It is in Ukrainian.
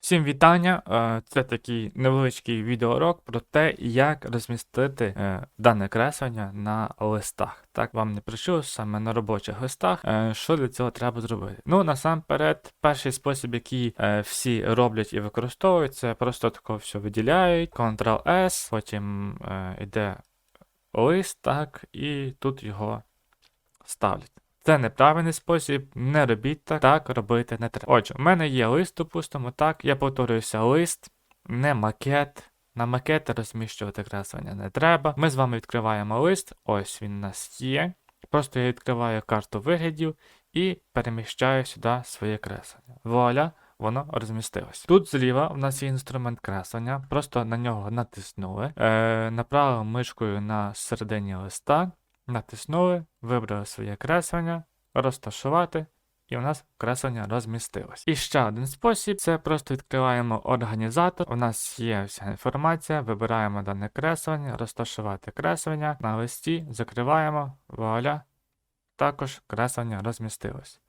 Всім вітання! Е, Це такий невеличкий відеоурок про те, як розмістити е, дане креслення на листах. Так вам не причу саме на робочих листах. Е, Що для цього треба зробити? Ну, насамперед, перший спосіб, який всі роблять і використовують, це просто тако все виділяють, Ctrl-S, потім йде лист, так, і тут його ставлять. Це неправильний спосіб, не робіть так, так робити не треба. Отже, у мене є лист, допустимо, так, я повторююся, лист, не макет. На макети розміщувати креслення не треба. Ми з вами відкриваємо лист, ось він у нас є. Просто я відкриваю карту виглядів і переміщаю сюди своє креслення. Вуаля, воно розмістилось. Тут зліва у нас є інструмент креслення, просто на нього натиснули, е, направили мишкою на середині листа, натиснули, вибрали своє креслення, розташувати, і у нас креслення розмістилось. І ще один спосіб це просто відкриваємо організатор. У нас є вся інформація, вибираємо дане креслення, розташувати креслення на листі, закриваємо, вуаля, також креслення розмістилось.